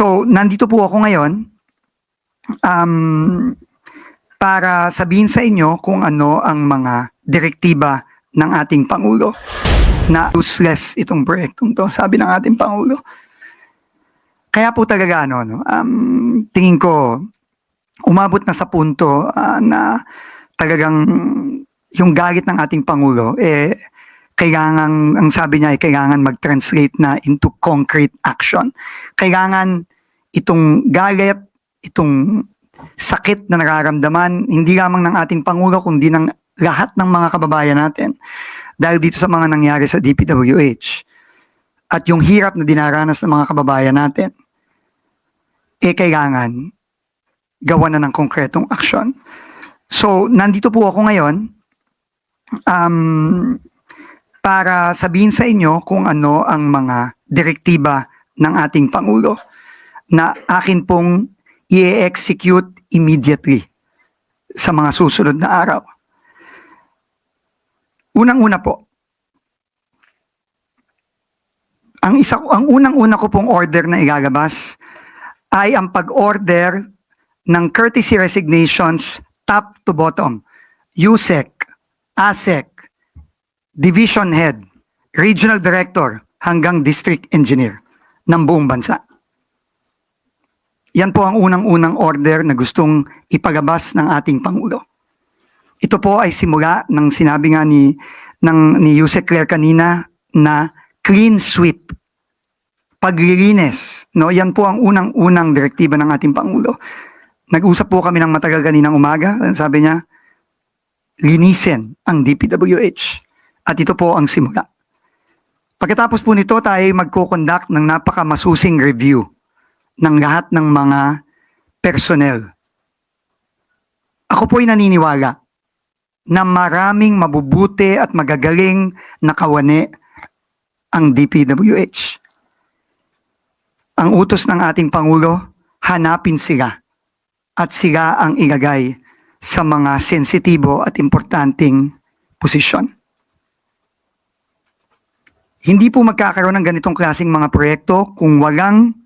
So, nandito po ako ngayon um, para sabihin sa inyo kung ano ang mga direktiba ng ating Pangulo na useless itong proyektong to, sabi ng ating Pangulo. Kaya po talaga ano, no, um, tingin ko umabot na sa punto ah, na talagang yung galit ng ating Pangulo, eh, kailangan, ang sabi niya ay kailangan mag-translate na into concrete action. Kailangan itong galit, itong sakit na nararamdaman, hindi lamang ng ating Pangulo, kundi ng lahat ng mga kababayan natin. Dahil dito sa mga nangyari sa DPWH. At yung hirap na dinaranas ng mga kababayan natin, eh kailangan gawa na ng konkretong aksyon. So, nandito po ako ngayon um, para sabihin sa inyo kung ano ang mga direktiba ng ating Pangulo na akin pong i-execute immediately sa mga susunod na araw. Unang-una po, ang isa ang unang-una ko pong order na ilalabas ay ang pag-order ng courtesy resignations top to bottom. USEC, ASEC, Division Head, Regional Director hanggang District Engineer ng buong bansa. Yan po ang unang-unang order na gustong ipagabas ng ating Pangulo. Ito po ay simula ng sinabi nga ni, ng, ni Yusek Claire kanina na clean sweep. Paglilinis. No? Yan po ang unang-unang direktiba ng ating Pangulo. Nag-usap po kami ng matagal kaninang umaga. Sabi niya, linisin ang DPWH. At ito po ang simula. Pagkatapos po nito, tayo ay magko-conduct ng napakamasusing review ng lahat ng mga personnel. Ako po ay naniniwala na maraming mabubuti at magagaling na kawani ang DPWH. Ang utos ng ating Pangulo, hanapin sila at sila ang ilagay sa mga sensitibo at importanteng posisyon. Hindi po magkakaroon ng ganitong klaseng mga proyekto kung walang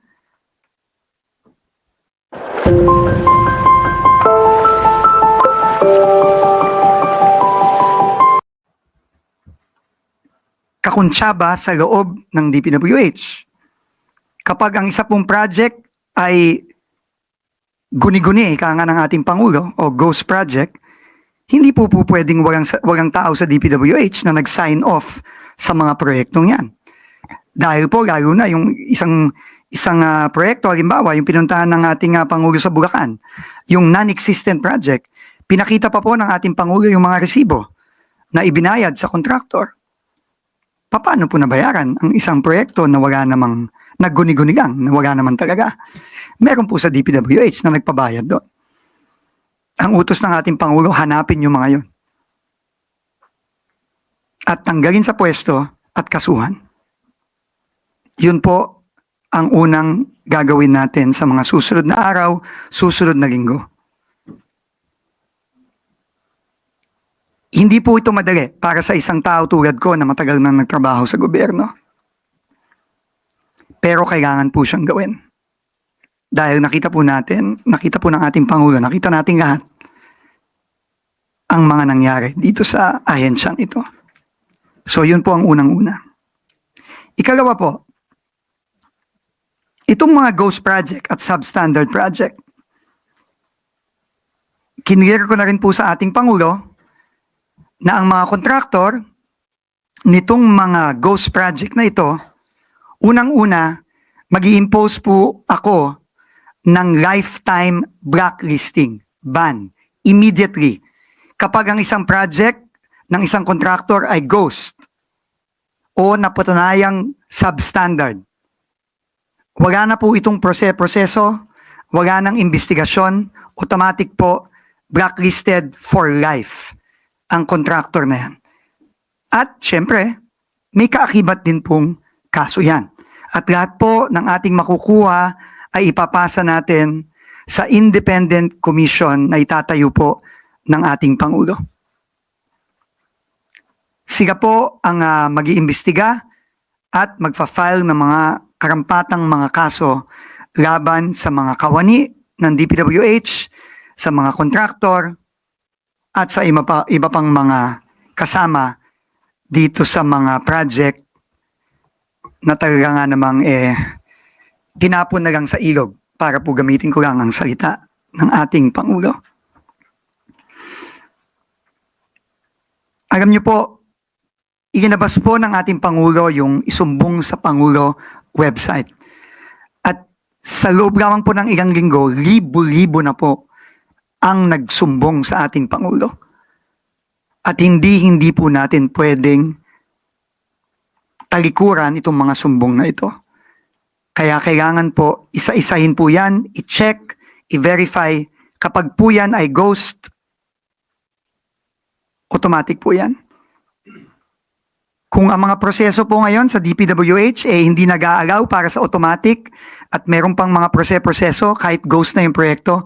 kakuntsaba sa loob ng DPWH. Kapag ang isa pong project ay guni-guni, ika nga ng ating Pangulo, o ghost project, hindi po po pwedeng walang, walang tao sa DPWH na nag-sign off sa mga proyektong yan. Dahil po, lalo na yung isang isang ah, proyekto, halimbawa, yung pinuntahan ng ating ah, Pangulo sa Bulacan, yung non-existent project, pinakita pa po ng ating Pangulo yung mga resibo na ibinayad sa kontraktor. Paano po nabayaran ang isang proyekto na wala namang nagguni-guni lang, na wala naman talaga? Meron po sa DPWH na nagpabayad doon. Ang utos ng ating Pangulo, hanapin yung mga yun. At tanggalin sa pwesto at kasuhan. Yun po ang unang gagawin natin sa mga susunod na araw, susunod na linggo. Hindi po ito madali para sa isang tao tulad ko na matagal na nagtrabaho sa gobyerno. Pero kailangan po siyang gawin. Dahil nakita po natin, nakita po ng ating Pangulo, nakita natin lahat ang mga nangyari dito sa ahensyang ito. So yun po ang unang-una. Ikalawa po, itong mga ghost project at substandard project, kinlear ko na rin po sa ating Pangulo na ang mga kontraktor nitong mga ghost project na ito, unang-una, mag impose po ako ng lifetime blacklisting, ban, immediately. Kapag ang isang project ng isang kontraktor ay ghost o napatunayang substandard, wala na po itong prose- proseso, wala nang investigasyon, automatic po blacklisted for life ang kontraktor na yan. At syempre, may kaakibat din pong kaso yan. At lahat po ng ating makukuha ay ipapasa natin sa independent commission na itatayo po ng ating Pangulo. Sila po ang uh, mag-iimbestiga at magfa-file ng mga karampatang mga kaso laban sa mga kawani ng DPWH, sa mga kontraktor, at sa iba, pa, iba pang mga kasama dito sa mga project na talaga nga namang eh, tinapon na lang sa ilog para po gamitin ko lang ang salita ng ating Pangulo. Alam niyo po, ikinabas po ng ating Pangulo yung isumbong sa Pangulo website. At sa loob lamang po ng ilang linggo, libo-libo na po ang nagsumbong sa ating Pangulo. At hindi-hindi po natin pwedeng talikuran itong mga sumbong na ito. Kaya kailangan po, isa-isahin po yan, i-check, i-verify. Kapag po yan ay ghost, automatic po yan. Kung ang mga proseso po ngayon sa DPWH eh hindi nag-aalaw para sa automatic at meron pang mga prose-proseso kahit ghost na yung proyekto,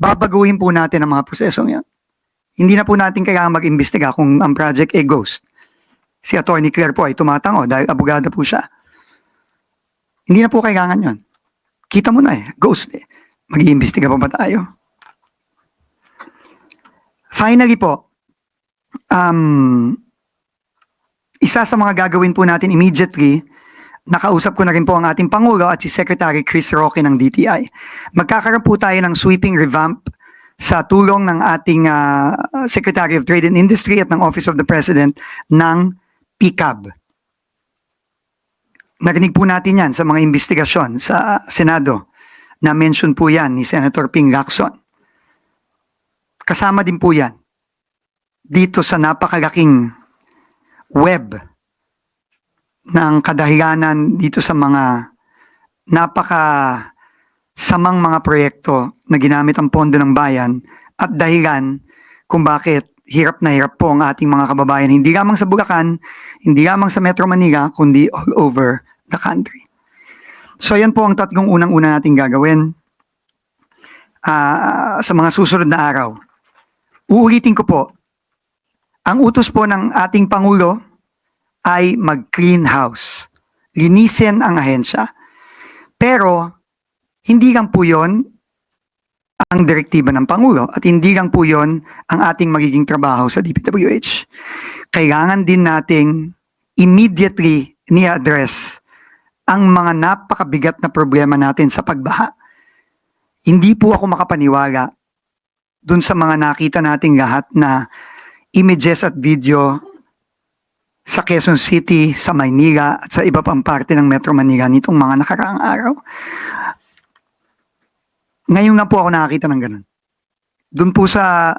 babaguhin po natin ang mga prosesong yan. Hindi na po natin kailangan mag-imbestiga kung ang project ay ghost. Si Attorney Claire po ay tumatango dahil abogado po siya. Hindi na po kailangan yon. Kita mo na eh, ghost eh. Mag-iimbestiga pa ba tayo? Finally po, um, isa sa mga gagawin po natin immediately, nakausap ko na rin po ang ating Pangulo at si Secretary Chris Roque ng DTI. Magkakaroon po tayo ng sweeping revamp sa tulong ng ating ah, Secretary of Trade and Industry at ng Office of the President ng PCAB. Narinig po natin yan sa mga investigasyon sa Senado. Na-mention po yan ni Senator Ping Lacson. Kasama din po yan dito sa napakalaking web ng kadahilanan dito sa mga napaka samang mga proyekto na ginamit ang pondo ng bayan at dahilan kung bakit hirap na hirap po ang ating mga kababayan hindi lamang sa Bulacan, hindi lamang sa Metro Manila, kundi all over the country. So yan po ang tatlong unang-una nating gagawin ah, sa mga susunod na araw. Uulitin ko po, ang utos po ng ating Pangulo ay mag-clean house. Linisin ang ahensya. Pero, hindi lang po yon ang direktiba ng Pangulo at hindi lang po yon ang ating magiging trabaho sa DPWH. Kailangan din nating immediately ni-address ang mga napakabigat na problema natin sa pagbaha. Hindi po ako makapaniwala dun sa mga nakita nating lahat na images at video sa Quezon City, sa Maynila at sa iba pang parte ng Metro Manila nitong mga nakaraang araw. Ngayon nga po ako nakakita ng ganun. Doon po sa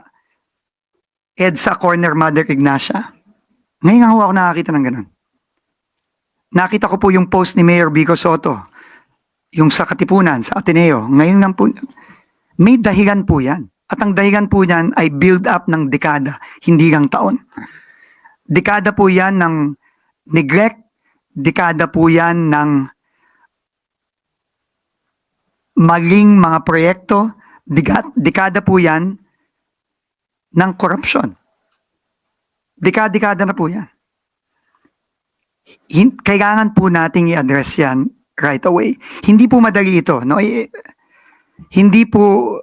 EDSA Corner Mother Ignacia. Ngayon nga po ako nakakita ng ganun. Nakita ko po yung post ni Mayor Vico Soto, yung sa Katipunan, sa Ateneo. Ngayon nga po, may dahilan po yan. At ang dahilan po yan ay build up ng dekada, hindi lang taon. Dekada po yan ng neglect, dekada po yan ng maling mga proyekto, deka- dekada po yan ng korupsyon. Dekada-dekada na po yan. Kailangan po nating i-address yan right away. Hindi po madali ito. No? Hindi po,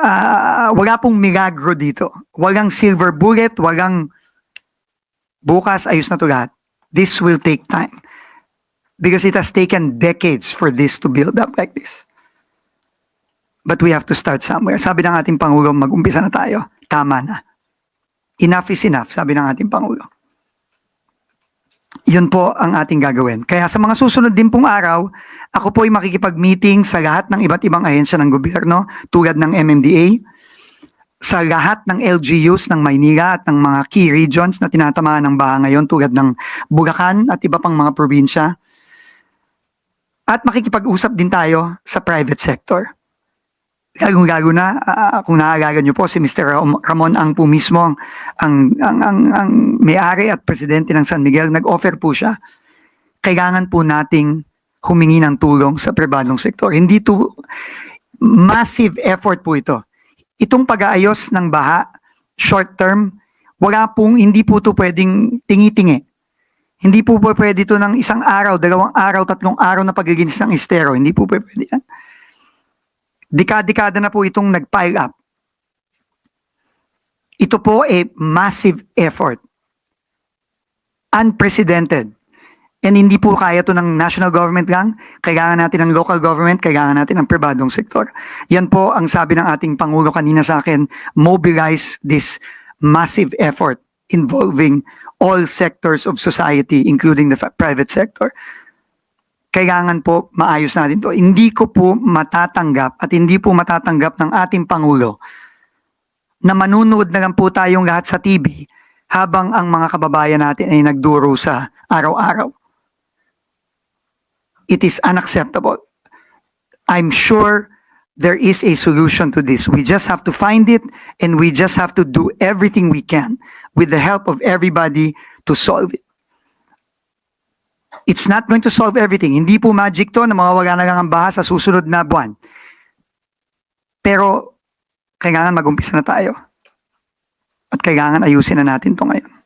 ah, wala pong milagro dito. Walang silver bullet, walang bukas ayos na to lahat. This will take time. Because it has taken decades for this to build up like this. But we have to start somewhere. Sabi ng ating Pangulo, mag-umpisa na tayo. Tama na. Enough is enough, sabi ng ating Pangulo. Yun po ang ating gagawin. Kaya sa mga susunod din pong araw, ako po ay makikipag-meeting sa lahat ng iba't ibang ahensya ng gobyerno tulad ng MMDA, sa lahat ng LGUs ng Maynila at ng mga key regions na tinatamaan ng baha ngayon tulad ng Bulacan at iba pang mga probinsya. At makikipag-usap din tayo sa private sector. Lalo-lalo na, ah, kung naaalala niyo po, si Mr. Ram- Ramon Ang po mismo, ang, ang, ang, ang, ang may-ari at presidente ng San Miguel, nag-offer po siya. Kailangan po nating humingi ng tulong sa pribadong sektor. Hindi to, massive effort po ito. Itong pag-aayos ng baha, short term, wala pong, hindi po to pwedeng tingi-tingi. Hindi po po pwede ito ng isang araw, dalawang araw, tatlong araw na paglilinis ng estero. Hindi po pwede yan. Dekada-dekada na po itong nag-pile up. Ito po ay massive effort. Unprecedented. And hindi po kaya to ng national government lang. Kailangan natin ng local government, kailangan natin ng pribadong sektor. Yan po ang sabi ng ating Pangulo kanina sa akin, mobilize this massive effort involving all sectors of society, including the private sector. Kailangan po maayos natin to. Hindi ko po matatanggap at hindi po matatanggap ng ating Pangulo na manunood na lang po tayong lahat sa TV habang ang mga kababayan natin ay nagduro sa araw-araw. It is unacceptable. I'm sure there is a solution to this. We just have to find it and we just have to do everything we can with the help of everybody to solve it. It's not going to solve everything. Hindi po magic to na mawawala na lang ang baha sa susunod na buwan. Pero kailangan mag-umpisa na tayo. At kailangan ayusin na natin to ngayon.